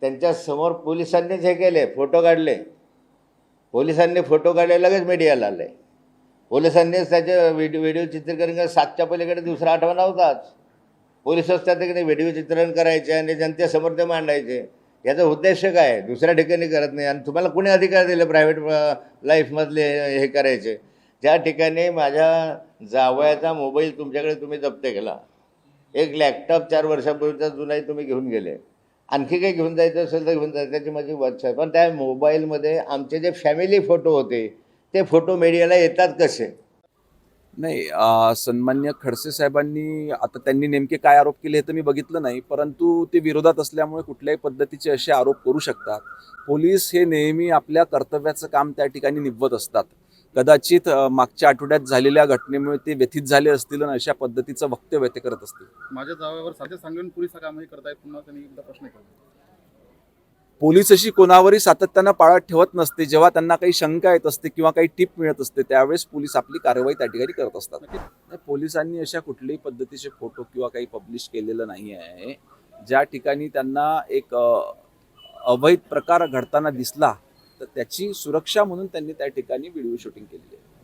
त्यांच्यासमोर पोलिसांनीच हे केले फोटो काढले. पोलिसांनी फोटो काढले लगेच मीडियाला आले. पोलिसांनीच त्याचे व्हिडिओ व्हिडिओ चित्रीकरण सातच्या पलीकडे दुसरा आठवा नव्हताच. पोलिसच त्या ठिकाणी व्हिडिओ चित्रण करायचे आणि जनतेसमोर ते मांडायचे. याचा उद्देश काय? आहे? दुसऱ्या ठिकाणी करत नाही. आणि तुम्हाला कुणी अधिकार दिले प्रायव्हेट लाईफमधले हे करायचे? ज्या ठिकाणी माझ्या जावयाचा मोबाईल तुमच्याकडे तुम्ही जप्त केला. एक लॅपटॉप चार वर्षापूर्वीचा जुनाही तुम्ही घेऊन गेले. आणखी काही घेऊन जायचं असेल तर घेऊन जायचं त्याची माझी वाचा आहे. पण त्या मोबाईलमध्ये आमचे जे फॅमिली फोटो होते ते फोटो मीडियाला येतात कसे? नाही सन्मान्य खडसे साहेबांनी आता त्यांनी नेमके काय आरोप केले हे तर मी बघितलं नाही परंतु ते विरोधात असल्यामुळे कुठल्याही पद्धतीचे असे आरोप करू शकतात. पोलीस हे नेहमी आपल्या कर्तव्याचं काम त्या ठिकाणी निभवत असतात. कदाचित मागच्या आठवड्यात झालेल्या घटनेमुळे ते व्यथित झाले असतील आणि अशा पद्धतीचं वक्तव्य ते करत असतील. माझ्या जावयावर साध्या सांगून पोलीस कामही करतायत पुन्हा त्यांनी एकदा प्रश्न केला. पोलीस अशी कोणावरही सातत्यानं पाळत ठेवत नसते जेव्हा त्यांना काही शंका येत असते किंवा काही टीप मिळत असते त्यावेळेस पोलीस आपली कारवाई त्या ठिकाणी करत असतात. पोलिसांनी अशा कुठल्याही पद्धतीचे फोटो किंवा काही पब्लिश केलेलं नाही आहे. ज्या ठिकाणी त्यांना एक अवैध प्रकार घडताना दिसला तर त्याची सुरक्षा म्हणून त्यांनी त्या ठिकाणी व्हिडिओ शूटिंग केलेली आहे.